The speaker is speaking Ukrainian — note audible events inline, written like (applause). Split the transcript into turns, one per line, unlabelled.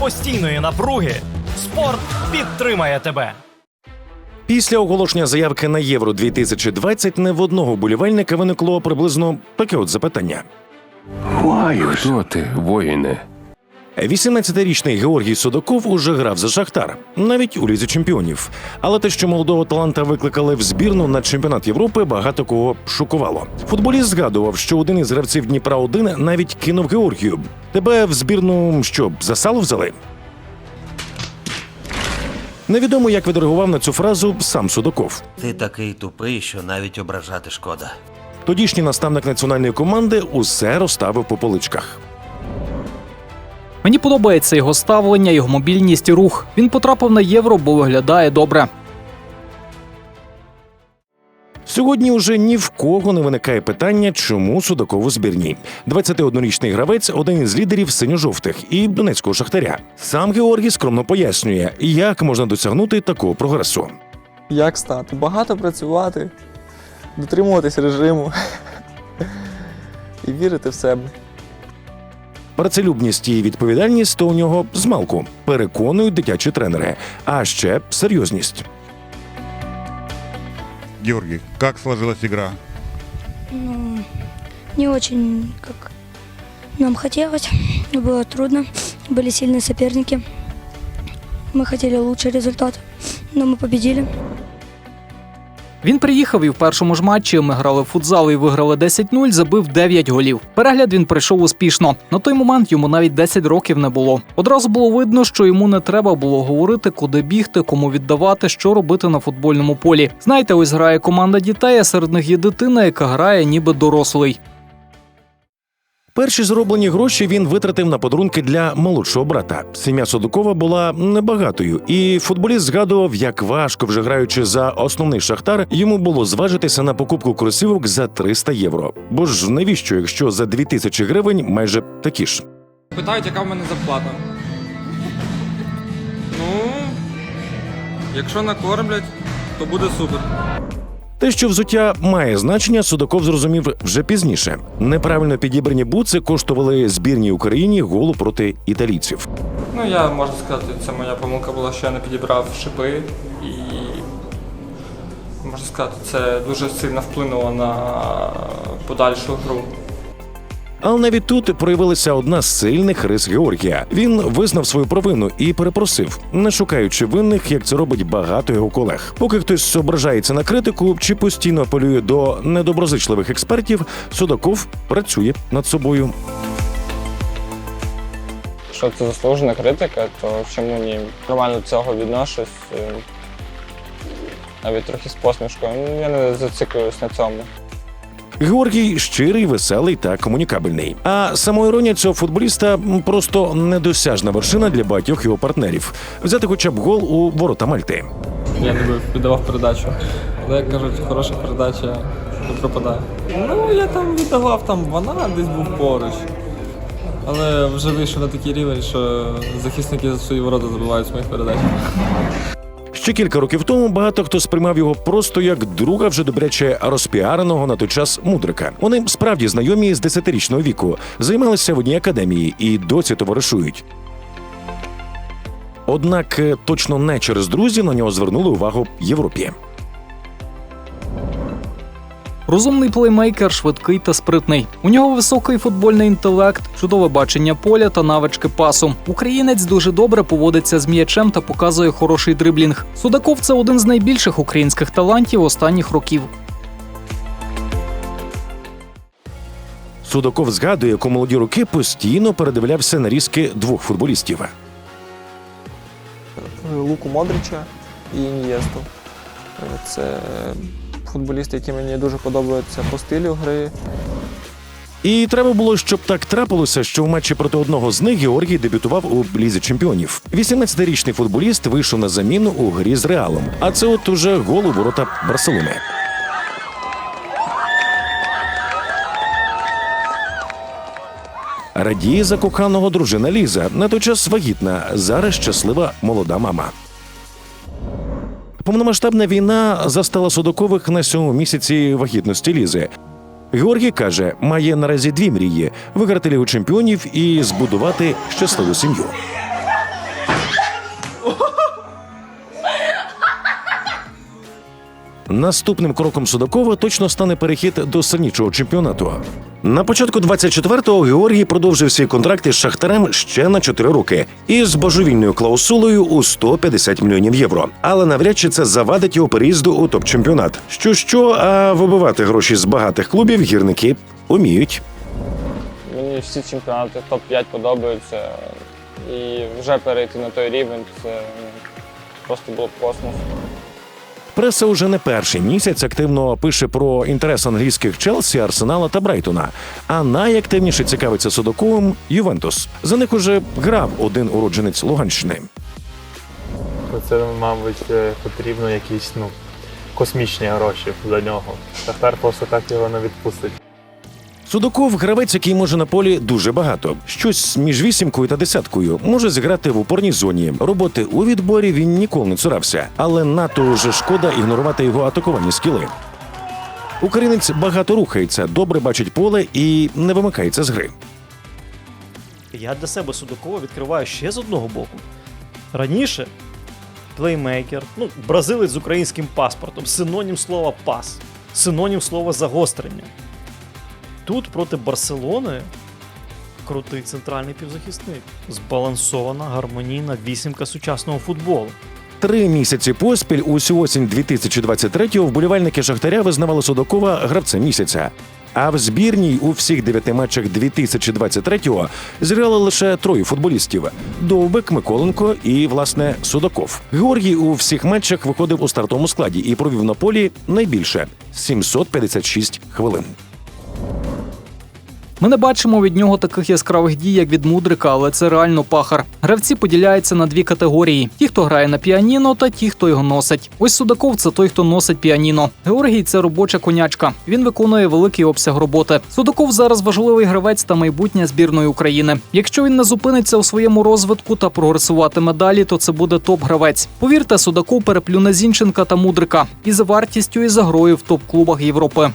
постійної напруги спорт підтримає тебе.
Після оголошення заявки на Євро 2020 не в одного болівальника виникло приблизно таке от запитання.
Хто ти, воїне?
18-річний Георгій Судаков уже грав за Шахтар, навіть у лізі чемпіонів. Але те, що молодого таланта викликали в збірну на чемпіонат Європи, багато кого шокувало. Футболіст згадував, що один із гравців Дніпра 1 навіть кинув Георгію. Тебе в збірну що за сало взяли? Невідомо, як відреагував на цю фразу сам Судаков.
Ти такий тупий, що навіть ображати шкода.
Тодішній наставник національної команди усе розставив по поличках.
Мені подобається його ставлення, його мобільність і рух. Він потрапив на євро, бо виглядає добре.
Сьогодні уже ні в кого не виникає питання, чому Судаков у збірні. 21-річний гравець один із лідерів синьо-жовтих і донецького шахтаря. Сам Георгій скромно пояснює, як можна досягнути такого прогресу.
Як стати? Багато працювати, дотримуватись режиму (laughs) і вірити в себе.
Працелюбність і відповідальність то у нього змалку переконують дитячі тренери, а ще серйозність.
Георгий, как сложилась игра?
Ну, не очень, как нам хотелось. Было трудно. Были сильные соперники. Мы хотели лучший результат, но мы победили.
Він приїхав і в першому ж матчі ми грали в футзал і виграли 10-0, забив 9 голів. Перегляд він пройшов успішно. На той момент йому навіть 10 років не було. Одразу було видно, що йому не треба було говорити, куди бігти, кому віддавати, що робити на футбольному полі. Знаєте, ось грає команда дітей, а серед них є дитина, яка грає ніби дорослий.
Перші зроблені гроші він витратив на подарунки для молодшого брата. Сім'я Судакова була небагатою, і футболіст згадував, як важко, вже граючи за основний шахтар, йому було зважитися на покупку кросівок за 300 євро. Бо ж навіщо, якщо за 2000 гривень майже такі ж?
Питають, яка в мене зарплата. Ну, якщо накормлять, то буде супер.
Те, що взуття має значення, Судаков зрозумів вже пізніше. Неправильно підібрані буци коштували збірній Україні голу проти італійців.
Ну, я можу сказати, це моя помилка була, що я не підібрав шипи і. Можна сказати, це дуже сильно вплинуло на подальшу гру.
Але навіть тут проявилася одна з сильних рис Георгія. Він визнав свою провину і перепросив, не шукаючи винних, як це робить багато його колег. Поки хтось ображається на критику чи постійно апелює до недоброзичливих експертів, Судаков працює над собою.
Якщо це заслужена критика, то чому ні? Нормально цього відношусь. е, Навіть трохи з посмішкою. Ну, Я не зациклююсь на цьому.
Георгій щирий, веселий та комунікабельний. А самоіронія цього футболіста просто недосяжна вершина для багатьох його партнерів. Взяти хоча б гол у ворота Мальти.
Я не віддавав передачу. Але як кажуть, хороша передача не пропадає. Ну, я там віддавав, там вона десь був поруч. Але вже вийшов на такий рівень, що захисники за свої ворота забивають з моїх передач.
Ще кілька років тому багато хто сприймав його просто як друга вже добряче розпіареного на той час мудрика. Вони справді знайомі з 10-річного віку, займалися в одній академії і досі товаришують. Однак е, точно не через друзів на нього звернули увагу Європі.
Розумний плеймейкер, швидкий та спритний. У нього високий футбольний інтелект, чудове бачення поля та навички пасу. Українець дуже добре поводиться з м'ячем та показує хороший дриблінг. Судаков це один з найбільших українських талантів останніх років.
Судаков згадує, як у молоді роки постійно передивлявся нарізки двох футболістів.
Луку Модрича і Ін'єсту. Е, Це футболісти, які мені дуже подобаються по стилю гри.
І треба було, щоб так трапилося, що в матчі проти одного з них Георгій дебютував у лізі чемпіонів. 18-річний футболіст вийшов на заміну у грі з Реалом. А це от уже гол у ворота Барселони. Радіє за коханого дружина Ліза. На той час вагітна, зараз щаслива молода мама. Повномасштабна війна застала Судокових на сьомому місяці вагітності Лізи. Георгій каже, має наразі дві мрії: виграти Лігу чемпіонів і збудувати щасливу сім'ю. Наступним кроком Судакова точно стане перехід до сильнішого чемпіонату. На початку 24-го Георгій продовжив свій контракт із Шахтарем ще на 4 роки із божевільною клаусулою у 150 мільйонів євро. Але навряд чи це завадить його переїзду у топ-чемпіонат. Що що, а вибивати гроші з багатих клубів гірники уміють.
Мені всі чемпіонати топ-5 подобаються. І вже перейти на той рівень це ну, просто було б космос.
Преса уже не перший місяць активно пише про інтерес англійських Челсі, Арсенала та Брайтона. А найактивніше цікавиться Судоковим Ювентус. За них уже грав один уродженець Луганщини.
Це, мабуть, е, потрібно якісь ну, космічні гроші за нього. Шахтар просто так його не відпустить.
Судаков гравець, який може на полі дуже багато. Щось між вісімкою та десяткою може зіграти в упорній зоні. Роботи у відборі він ніколи не цурався, але надто вже шкода ігнорувати його атакувальні скіли. Українець багато рухається, добре бачить поле і не вимикається з гри.
Я для себе Судакова відкриваю ще з одного боку. Раніше плеймейкер, ну, бразилець з українським паспортом, синонім слова пас, синонім слова загострення. Тут проти Барселони крутий центральний півзахисник. Збалансована гармонійна вісімка сучасного футболу.
Три місяці поспіль усю осінь 2023-го вболівальники Шахтаря визнавали Судакова гравцем місяця. А в збірній у всіх дев'яти матчах 2023-го зіграли лише троє футболістів: Довбик, Миколенко і власне Судаков. Георгій у всіх матчах виходив у стартовому складі і провів на полі найбільше 756 хвилин.
Ми не бачимо від нього таких яскравих дій, як від мудрика, але це реально пахар. Гравці поділяються на дві категорії: ті, хто грає на піаніно, та ті, хто його носить. Ось Судаков це той, хто носить піаніно. Георгій це робоча конячка. Він виконує великий обсяг роботи. Судаков зараз важливий гравець та майбутнє збірної України. Якщо він не зупиниться у своєму розвитку та прогресуватиме далі, то це буде топ-гравець. Повірте, Судаков переплюне Зінченка та Мудрика і за вартістю, і за грою в топ-клубах Європи.